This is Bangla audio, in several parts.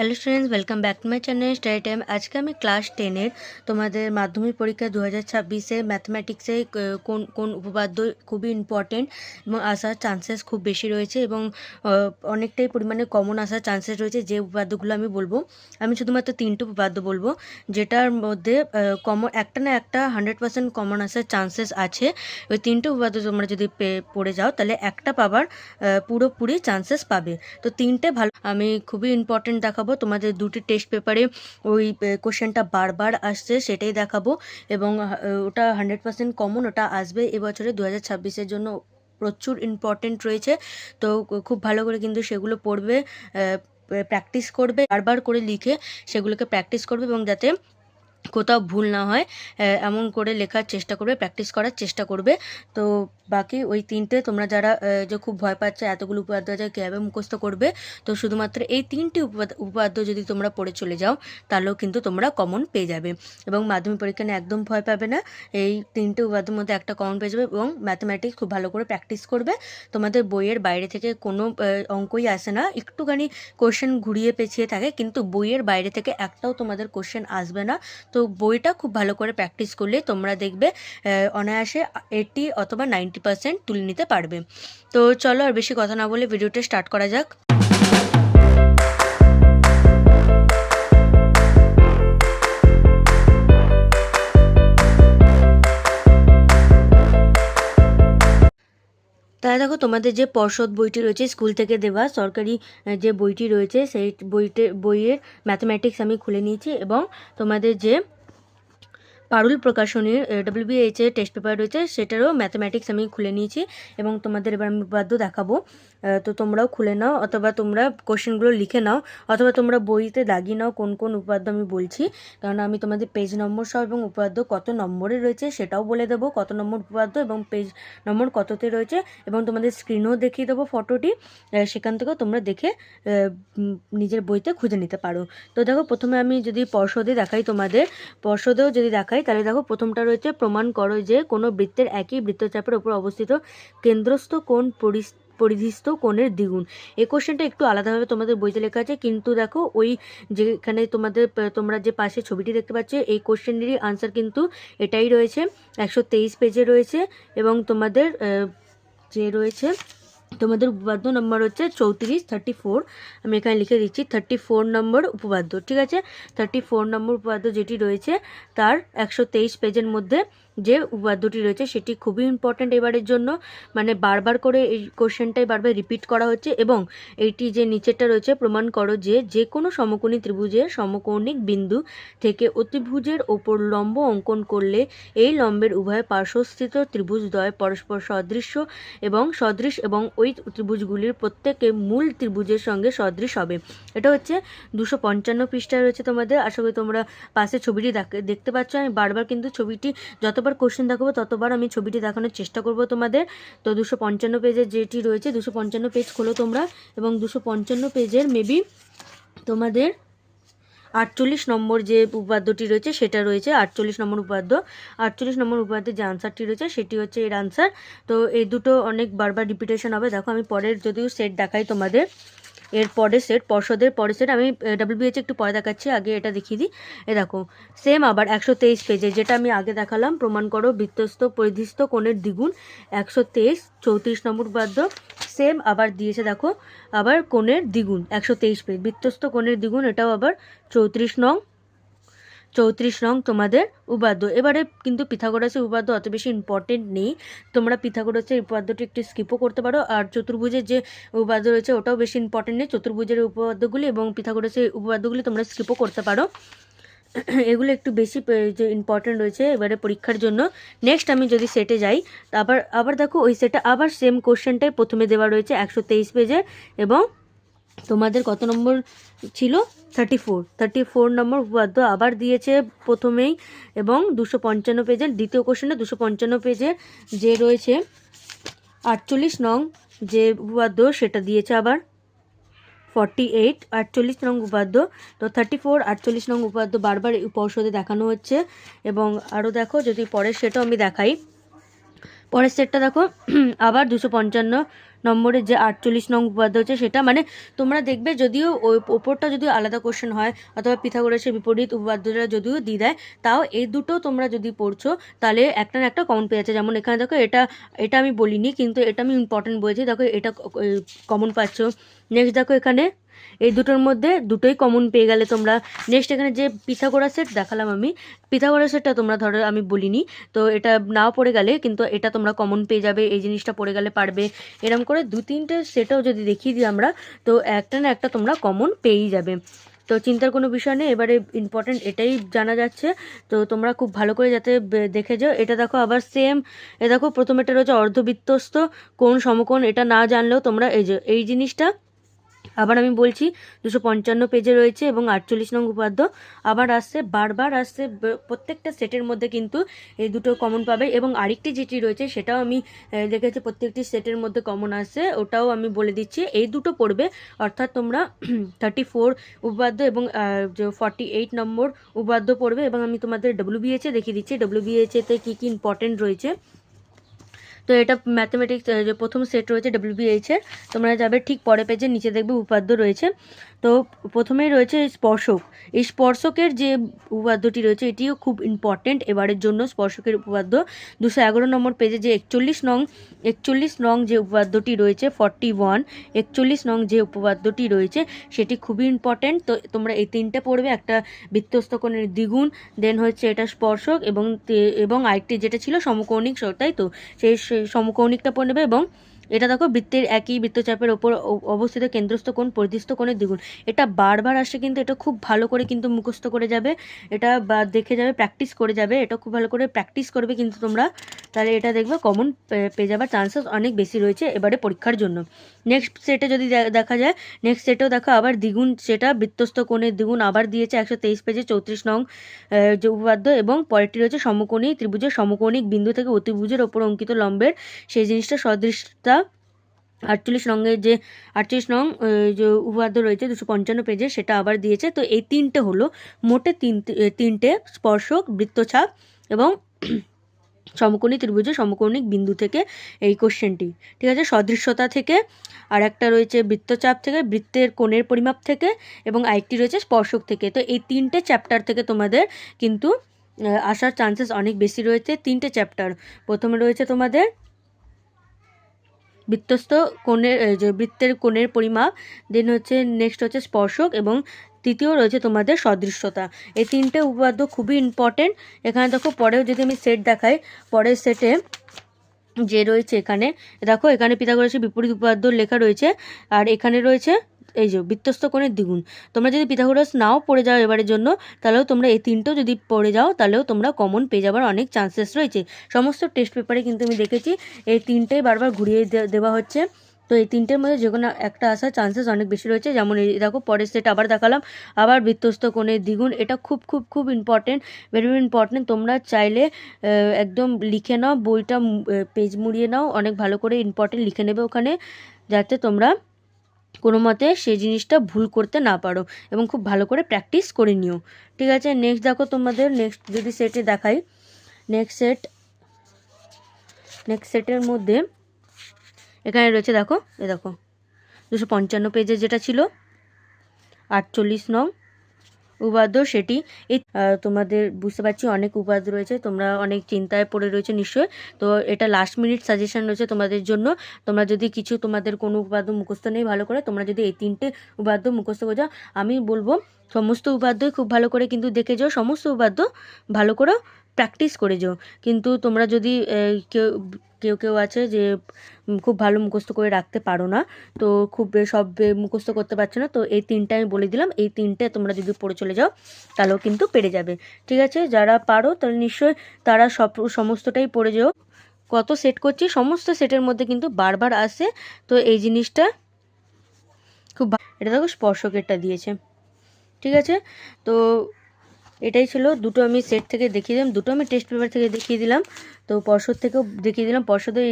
Hello students welcome back to my channel study time আজকে আমি ক্লাস টেনের তোমাদের মাধ্যমিক পরীক্ষা দু হাজার ছাব্বিশে ম্যাথমেটিক্সে কোন কোন উপপাদ্য খুবই ইম্পর্টেন্ট এবং আসার চান্সেস খুব বেশি রয়েছে এবং অনেকটাই পরিমাণে কমন আসার চান্সেস রয়েছে যে উপপাদ্যগুলো আমি বলব। আমি শুধুমাত্র তিনটে উপপাদ্য বলব, যেটার মধ্যে কমন একটা না একটা হান্ড্রেড পার্সেন্ট কমন আসার চান্সেস আছে। ওই তিনটে উপপাদ্য তোমরা যদি পড়ে যাও, তাহলে একটা পাবার পুরোপুরি চান্সেস পাবে। তো তিনটে ভালো, আমি খুবই ইম্পর্টেন্ট দেখাবো। তোমাদের দুটি টেস্ট পেপারে ওই কোশ্চেনটা বারবার আসছে, সেটাই দেখাবো। এবং ওটা হান্ড্রেড পার্সেন্ট কমন ওটা আসবে এবছরে দু হাজার ছাব্বিশের জন্য। প্রচুর ইম্পর্টেন্ট রয়েছে। তো খুব ভালো করে কিন্তু সেগুলো পড়বে প্র্যাকটিস করবে, বারবার করে লিখে সেগুলোকে প্র্যাকটিস করবে এবং যাতে কোথাও ভুল না হয় এমন করে লেখার চেষ্টা করবে প্র্যাকটিস করার চেষ্টা করবে। তো বাকি ওই তিনটে তোমরা যারা যে খুব ভয় পাচ্ছে এতগুলো উপাদ্য যে কীভাবে মুখস্থ করবে, তো শুধুমাত্র এই তিনটি উপাদ- উপাদ্য যদি তোমরা পড়ে চলে যাও, তাহলেও কিন্তু তোমরা কমন পেয়ে যাবে। এবং মাধ্যমিক পরীক্ষা একদম ভয় পাবে না, এই তিনটে উপাদ্যের মধ্যে একটা কমন পেয়ে যাবে এবং ম্যাথমেটিক্স খুব ভালো করে প্র্যাকটিস করবে। তোমাদের বইয়ের বাইরে থেকে কোনো অঙ্কই আসে না, একটুখানি কোশ্চেন ঘুরিয়ে পেছিয়ে থাকে, কিন্তু বইয়ের বাইরে থেকে একটাও তোমাদের কোশ্চেন আসবে না। তো বইটা খুব ভালো করে প্র্যাকটিস করলে তোমরা দেখবে অনায়াসে এইটি অথবা নাইনটি পার্সেন্ট তুলে নিতে পারবে। তো চলো আর বেশি কথা না বলে ভিডিওটা স্টার্ট করা যাক। তাহলে দেখো তোমাদের যে পর্ষদ বইটি রয়েছে, স্কুল থেকে দেওয়া সরকারি যে বইটি রয়েছে, সেই বইতে, বইয়ের ম্যাথমেটিক্স আমি খুলে নিয়েছি এবং তোমাদের যে পারুল প্রকাশনীর ডব্লিউবিএইচ এর টেস্ট পেপার রয়েছে, সেটারও ম্যাথমেটিক্স আমি খুলে নিয়েছি এবং তোমাদের এবার আমি উপাদ্য দেখাবো। তো তোমরাও খুলে নাও, অথবা তোমরা কোশ্চেনগুলো লিখে নাও, অথবা তোমরা বইতে দাগিয়ে নাও কোন কোন উপাদ্য আমি বলছি। কারণ আমি তোমাদের পেজ নম্বর সহ এবং উপাদ্য কত নম্বরে রয়েছে সেটাও বলে দেবো, কত নম্বর উপাদ্য এবং পেজ নম্বর কততে রয়েছে, এবং তোমাদের স্ক্রিনও দেখিয়ে দেবো ফটোটি সেখান থেকেও তোমরা দেখে নিজের বইতে খুঁজে নিতে পারো। তো দেখো, প্রথমে আমি যদি পর্ষদে দেখাই তোমাদের, পর্ষদেও যদি দেখাই, তাহলে দেখো প্রথমটা রয়েছে, প্রমাণ করো যে কোনো বৃত্তের একই বৃত্তচাপের ওপর অবস্থিত কেন্দ্রস্থ কোন পরিস- পরিধিস্থ কোণের দ্বিগুণ। এই কোশ্চেনটা একটু আলাদাভাবে তোমাদের বইতে লেখা আছে, কিন্তু দেখো ওই যেখানে তোমাদের তোমরা যে পাশে ছবিটি দেখতে পাচ্ছ, এই কোশ্চেনেরই আনসার কিন্তু এটাই রয়েছে। একশো তেইশ পেজে রয়েছে এবং তোমাদের যে রয়েছে, তোমাদের উপপাদ্য নম্বর হচ্ছে চৌত্রিশ থার্টি ফোর আমি এখানে লিখে দিচ্ছি থার্টি ফোর নম্বর উপপাদ্য ঠিক আছে? থার্টি ফোর নম্বর উপপাদ্য যেটি রয়েছে, তার একশো তেইশ পেজের মধ্যে যে উপপাদ্যটি রয়েছে, সেটি খুবই ইম্পর্ট্যান্ট এবারের জন্য। মানে বারবার করে এই কোশ্চেনটাই বারবার রিপিট করা হচ্ছে এবং এইটি যে নিচেরটা রয়েছে, প্রমাণ করো যে যে কোনো সমকোণী ত্রিভুজের সমকৌণিক বিন্দু থেকে অতিভুজের ওপর লম্ব অঙ্কন করলে এই লম্বের উভয় পার্শ্বস্থিত ত্রিভুজদ্বয় পরস্পর সদৃশ্য এবং সদৃশ এবং ওই ত্রিভুজগুলির প্রত্যেকে মূল ত্রিভুজের সঙ্গে সদৃশ হবে। এটা হচ্ছে দুশো পঞ্চান্ন পৃষ্ঠায় রয়েছে তোমাদের। আশা করি তোমরা পাশে ছবিটি দেখ- দেখতে পাচ্ছ। আমি বারবার কিন্তু ছবিটি যতবার কোশ্চেন দেখাবো, ততবার আমি ছবিটি দেখানোর চেষ্টা করব তোমাদের। তো দুশো পঞ্চান্ন পেজের যেটি রয়েছে, দুশো পঞ্চান্ন পেজ খোলো তোমরা এবং দুশো পঞ্চান্ন পেজের মেবি তোমাদের আটচল্লিশ নম্বর যে উপাদ্যটি রয়েছে, সেটা রয়েছে আটচল্লিশ নম্বর উপাদ্য আটচল্লিশ নম্বর উপাদ্যের যে আনসারটি রয়েছে, সেটি হচ্ছে এর আনসার তো এই দুটো অনেক বারবার রিপিটেশন হবে। দেখো, আমি পরের যদিও সেট দেখাই তোমাদের। এর পরের সেট পর্ষদের পরের সেট আমি ডাব্লিউবিএচ একটু পরে দেখাচ্ছি, আগে এটা দেখিয়ে দিই। এ, দেখো সেম আবার একশো তেইশ পেজে যেটা আমি আগে দেখালাম, প্রমাণ করো বৃত্তস্থ পরিধিস্থ, কোণের দ্বিগুণ, একশো তেইশ, চৌত্রিশ নম্বর বাদ্য সেম আবার দিয়েছে, দেখো, আবার কোণের দ্বিগুণ, একশো তেইশ পেজ বৃত্তস্থ কোণের দ্বিগুণ, এটাও আবার চৌত্রিশ নং চৌত্রিশ নং তোমাদের উপাদ্য। এবারে কিন্তু পিথাগোরাসের উপাদ্য অত বেশি ইম্পর্টেন্ট নেই। তোমরা পিথাগোরাসের উপাদ্যটি একটু স্কিপও করতে পারো। আর চতুর্ভুজের যে উপাদ্য রয়েছে, ওটাও বেশি ইম্পর্টেন্ট নেই। চতুর্ভুজের উপপাদ্যগুলি এবং পিথাগোরাসের উপপাদ্যগুলি তোমরা স্কিপও করতে পারো। এগুলো একটু বেশি যে ইম্পর্টেন্ট রয়েছে এবারে পরীক্ষার জন্য। নেক্সট আমি যদি সেটে যাই, আবার আবার দেখো ওই সেটে আবার সেম কোশ্চেনটাই প্রথমে দেওয়া রয়েছে, একশো তেইশ পেজের এবং তোমাদের কত নম্বর ছিল? Thirty four thirty four number উপপাদ্য আবার দিয়েছে প্রথমেই এবং দুশো পঞ্চান্ন পেজের, দ্বিতীয় কোশ্চেনে দুশো পঞ্চান্ন পেজের যে রয়েছে, আটচল্লিশ নং যে উপপাদ্য সেটা দিয়েছে আবার। ফর্টি এইট আটচল্লিশ নং উপাদ্য তো থার্টি ফোর আটচল্লিশ নং উপাদ্য বারবার পর্ষদে দেখানো হচ্ছে এবং আরও দেখো, যদি পরের সেটাও আমি দেখাই। পরের সেটটা দেখো, আবার দুশো পঞ্চান্ন নম্বরের যে আটচল্লিশ নং উপপাদ্য হচ্ছে সেটা মানে তোমরা দেখবে যদিও ওই ওপরটা যদিও আলাদা কোশ্চেন হয় অথবা পিথাগোরাসের বিপরীত উপপাদ্যটা যদিও দিয়ে দেয়, তাও এই দুটো তোমরা যদি পড়ছো, তাহলে একটা একটা কমন পেয়ে যাচ্ছে। যেমন এখানে দেখো এটা এটা আমি বলিনি, কিন্তু এটা আমি ইম্পর্টেন্ট বলেছি। দেখো এটা কমন পাচ্ছ। নেক্সট দেখো এখানে এই দুটোর মধ্যে দুটোই কমন পেয়ে গেলে তোমরা নেক্সট এখানে যে পিথাগোরা সেট দেখালাম আমি পিথাগোরা সেটটা তোমরা ধরো আমি বলিনি, তো এটা নাও পড়ে গেলে কিন্তু এটা তোমরা কমন পেয়ে যাবে, এই জিনিসটা পড়ে গেলে পারবে। এরকম করে দু তিনটে সেটও যদি দেখিয়ে দিই আমরা, তো একটা না একটা তোমরা কমন পেয়েই যাবে। তো চিন্তার কোনো বিষয় নেই, এবারে ইম্পর্টেন্ট এটাই জানা যাচ্ছে। তো তোমরা খুব ভালো করে যাতে দেখে যাও। এটা দেখো আবার সেম এ দেখো প্রথম এটা রয়েছে অর্ধবৃত্তস্ত, কোন সমকোণ এটা না জানলেও তোমরা এই যে, এই জিনিসটা আবার আমি বলছি, দুশো পঞ্চান্ন পেজে রয়েছে এবং আটচল্লিশ নং উপাদ্য আবার আসছে, বারবার আসছে প্রত্যেকটা সেটের মধ্যে কিন্তু এই দুটো কমন পাবে এবং আরেকটি যেটি রয়েছে সেটাও আমি দেখেছি প্রত্যেকটি সেটের মধ্যে কমন আসছে, ওটাও আমি বলে দিচ্ছি। এই দুটো পড়বে, অর্থাৎ তোমরা থার্টি ফোর উপাদ্য এবং ফর্টি এইট নম্বর উপাদ্য পড়বে এবং আমি তোমাদের ডব্লিউবিএচে দেখিয়ে দিচ্ছি। ডব্লিউবিএচেতে কী কী ইম্পর্টেন্ট রয়েছে। তো এটা ম্যাথমেটিক্স যে প্রথম সেট রয়েছে ডব্লিউবিএইচ এর, তোমরা যাবে ঠিক পরে পেজে নিচে দেখবে উপাদ্য রয়েছে। তো প্রথমেই রয়েছে স্পর্শক। এই স্পর্শকের যে উপাদ্যটি রয়েছে, এটিও খুব ইম্পর্টেন্ট এবারের জন্য স্পর্শকের উপপাদ্য দুশো এগারো নম্বর পেজে যে একচল্লিশ নং একচল্লিশ নং যে উপপাদ্যটি রয়েছে ফর্টি ওয়ান একচল্লিশ নং যে উপপাদ্যটি রয়েছে, সেটি খুবই ইম্পর্টেন্ট তো তোমরা এই তিনটে পড়বে, একটা বৃত্তস্থ কোণের দ্বিগুণ দেন হচ্ছে এটা স্পর্শক এবং এবং আরেকটি যেটা ছিল সমকৌণিক, তাই তো? সেই সেই সমকৌণিকটা পড়ে নেবে এবং এটা দেখো বৃত্তের একই বৃত্তচাপের ওপর অবস্থিত কেন্দ্রস্থ কোণ, পরিধিস্থ কোণের দ্বিগুণ। এটা বারবার আসে কিন্তু এটা খুব ভালো করে কিন্তু মুখস্থ করে যাবে, এটা বা দেখে যাবে প্র্যাকটিস করে যাবে, এটা খুব ভালো করে প্র্যাকটিস করবে কিন্তু তোমরা। তাহলে এটা দেখবে কমন পেয়ে যাবার চান্সেস অনেক বেশি রয়েছে এবারে পরীক্ষার জন্য। নেক্সট সেটে যদি দেখা যায় নেক্সট সেটেও দেখো আবার দ্বিগুণ সেটা বৃত্তস্থ কোণের দ্বিগুণ আবার দিয়েছে একশো তেইশ পেজে চৌত্রিশ নং যে উপপাদ্য এবং পরেরটি রয়েছে সমকোণী ত্রিভুজের সমকোণিক বিন্দু থেকে অতিভুজের ওপর অঙ্কিত লম্বের, সেই জিনিসটা সদৃশতা আটচল্লিশ রঙের যে আটচল্লিশ রং যে উপপাদ্য রয়েছে দুশো পঞ্চান্ন পেজে সেটা আবার দিয়েছে। তো এই তিনটে হলো মোটে তিনটে এ, তিনটে স্পর্শক বৃত্তছাপ এবং সমকোণী ত্রিভুজের সমকৌণিক বিন্দু থেকে এই কোশ্চেনটি ঠিক আছে? সদৃশ্যতা থেকে আর একটা রয়েছে বৃত্তচাপ থেকে বৃত্তের কোণের পরিমাপ থেকে এবং আরেকটি রয়েছে স্পর্শক থেকে। তো এই তিনটে চ্যাপ্টার থেকে তোমাদের কিন্তু আসার চান্সেস অনেক বেশি রয়েছে। তিনটে চ্যাপ্টার প্রথমে রয়েছে তোমাদের বৃত্তস্থ কোণের যে বৃত্তের কোণের পরিমাপ দেন হচ্ছে নেক্সট হচ্ছে স্পর্শক এবং তৃতীয় রয়েছে তোমাদের সদৃশ্যতা। এই তিনটে উপপাদ্য খুবই ইম্পর্টেন্ট এখানে দেখো পরেও যদি আমি সেট দেখাই, পরের সেটে যে রয়েছে এখানে, দেখো এখানে পিথাগোরাসের বিপরীত উপপাদ্য লেখা রয়েছে, আর এখানে রয়েছে এই যে বৃত্তস্থ কোণের দ্বিগুণ। তোমরা যদি পিথাগোরাস নাও পড়ে যাও এবারের জন্য, তাহলেও তোমরা এই তিনটেও যদি পড়ে যাও, তাহলেও তোমরা কমন পেয়ে যাবার অনেক চান্সেস রয়েছে। সমস্ত টেস্ট পেপারে কিন্তু আমি দেখেছি, এই তিনটেই বারবার ঘুরিয়ে দেওয়া হচ্ছে। তো এই তিনটের মধ্যে যে কোনো একটা আসার চান্সেস অনেক বেশি রয়েছে। যেমন এই দেখো, পরের সেট আবার দেখালাম, আবার বৃত্তস্থ কোণের দ্বিগুণ। এটা খুব খুব খুব ইম্পর্টেন্ট ভেরি ভেরি ইম্পর্টেন্ট তোমরা চাইলে একদম লিখে নাও, বইটা পেজ মুড়িয়ে নাও, অনেক ভালো করে ইম্পর্টেন্ট লিখে নেবে ওখানে, যাতে তোমরা কোনো মতে সেই জিনিসটা ভুল করতে না পারো এবং খুব ভালো করে প্র্যাকটিস করে নিও। ঠিক আছে? নেক্সট দেখো তোমাদের নেক্সট যদি সেটে দেখাই নেক্সট সেট নেক্সট সেটের মধ্যে এখানে রয়েছে দেখো, এ দেখো, দুশো পঞ্চান্ন পেজে যেটা ছিল, আটচল্লিশ নং উপাদ্য সেটি। তোমাদের বুঝতে পারছি অনেক উপাদ রয়েছে, তোমরা অনেক চিন্তায় পড়ে রয়েছে নিশ্চয়ই। তো এটা লাস্ট মিনিট সাজেশন রয়েছে তোমাদের জন্য। তোমরা যদি কিছু তোমাদের কোনো উপাদ্য মুখস্থ নেই ভালো করে, তোমরা যদি এই তিনটে উপাদ্য মুখস্থ করে যাও। আমি বলব, সমস্ত উপাদ্যই খুব ভালো করে কিন্তু দেখে যাও, সমস্ত উপাদ্য ভালো করে প্র্যাকটিস করে যাও। কিন্তু তোমরা যদি কেউ কেউ কেউ আছে যে খুব ভালো মুখস্থ করে রাখতে পারো না। তো খুব সব মুখস্থ করতে পারছ না। তো এই তিনটে আমি বলে দিলাম। এই তিনটে তোমরা যদি পড়ে চলে যাও, তাহলেও কিন্তু পেরে যাবে। ঠিক আছে? যারা পারো, তাহলে নিশ্চয়ই তারা সব সমস্তটাই পড়ে যাও। কত সেট করছি? সমস্ত সেটের মধ্যে কিন্তু বারবার আসে। তো এই জিনিসটা খুব এটা দেখো স্পর্শকেরটা দিয়েছে। ঠিক আছে? তো এটাই ছিল। দুটো আমি সেট থেকে দেখিয়ে দিলাম। দুটো আমি টেস্ট পেপার থেকে দেখিয়ে দিলাম। তো পর্ষদ থেকেও দেখিয়ে দিলাম। পর্ষদে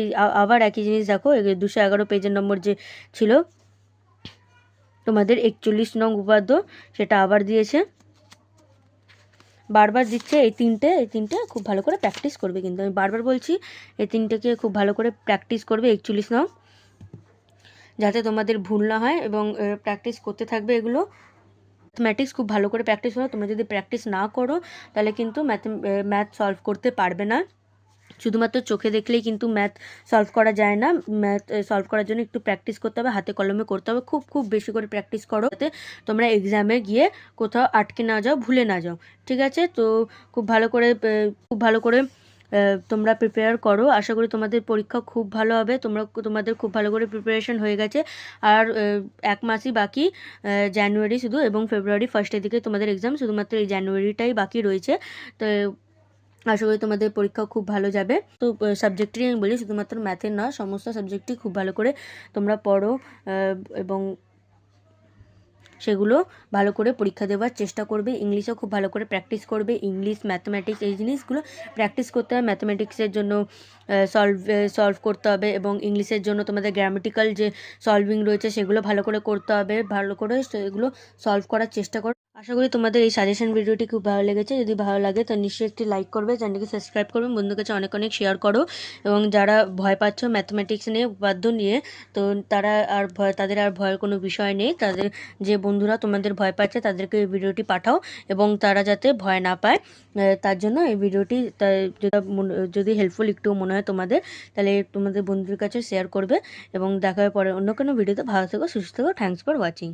আবার একই জিনিস দেখো দুশো এগারো পেজের নম্বর যে ছিল, তোমাদের একচল্লিশ নং উপাদ্য, সেটা আবার দিয়েছে। বারবার দিচ্ছে এই তিনটে এই তিনটে খুব ভালো করে প্র্যাকটিস করবে কিন্তু। আমি বারবার বলছি, এই তিনটেকে খুব ভালো করে প্র্যাকটিস করবে একচল্লিশ নং, যাতে তোমাদের ভুল না হয় এবং প্র্যাকটিস করতে থাকবে এগুলো। ম্যাথমেটিক্স খুব ভালো করে প্র্যাকটিস করো। তোমরা যদি প্র্যাকটিস না করো, তাহলে কিন্তু ম্যাথ ম্যাথ সলভ করতে পারবে না। শুধুমাত্র চোখে দেখলেই কিন্তু ম্যাথ সলভ করা যায় না। ম্যাথ সলভ করার জন্য একটু প্র্যাকটিস করতে হবে, হাতে কলমে করতে হবে। খুব খুব বেশি করে প্র্যাকটিস করো যাতে তোমরা এক্সামে গিয়ে কোথাও আটকে না যাও, ভুলে না যাও। ঠিক আছে? তো খুব ভালো করে খুব ভালো করে তোমরা প্রিপেয়ার করো। আশা করি তোমাদের পরীক্ষা খুব ভালো হবে। তোমরা, তোমাদের খুব ভালো করে প্রিপারেশন হয়ে গেছে। আর এক মাসই বাকি জানুয়ারি শুধু এবং ফেব্রুয়ারি ফার্স্টের দিকে তোমাদের এক্সাম শুধুমাত্র এই জানুয়ারিটাই বাকি রয়েছে। তো আশা করি তোমাদের পরীক্ষা খুব ভালো যাবে। তো সাবজেক্টটি আমি বলি শুধুমাত্র ম্যাথের নয়, সমস্ত সাবজেক্টটি খুব ভালো করে তোমরা পড়ো এবং সেগুলো ভালো করে পরীক্ষা দেওয়ার চেষ্টা করবে। ইংলিশও খুব ভালো করে প্র্যাকটিস করবে। ইংলিশ ম্যাথমেটিক্স এই জিনিসগুলো প্র্যাকটিস করতে হবে। ম্যাথমেটিক্সের জন্য সলভ সলভ করতে হবে এবং ইংলিশের জন্য তোমাদের গ্রামেটিক্যাল যে সলভিং রয়েছে সেগুলো ভালো করে করতে হবে। ভালো করে সেগুলো সলভ করার চেষ্টা করো। আশা করি তোমাদের এই সাজেশন ভিডিওটি খুব ভালো লেগেছে। যদি ভালো লাগে তো নিশ্চয়ই একটি লাইক করবে চ্যানেলকে সাবস্ক্রাইব করবে বন্ধুর কাছে অনেক অনেক শেয়ার করো এবং যারা ভয় পাচ্ছ ম্যাথমেটিক্স নিয়ে, বাধ্য নিয়ে, তো তারা আর ভয়, তাদের আর ভয়ের কোনো বিষয় নেই। তাদের যে বন্ধুরা তোমাদের ভয় পাচ্ছে, তাদেরকে এই ভিডিওটি পাঠাও এবং তারা যাতে ভয় না পায়। তার জন্য এই ভিডিওটি যদি হেল্পফুল একটু মনে হয় তোমাদের, তাহলে তোমাদের বন্ধুর কাছে শেয়ার করবে এবং দেখা পরে অন্য কোনো ভিডিওতে। ভালো থেকো, সুস্থ থেকো থ্যাংকস ফর ওয়াচিং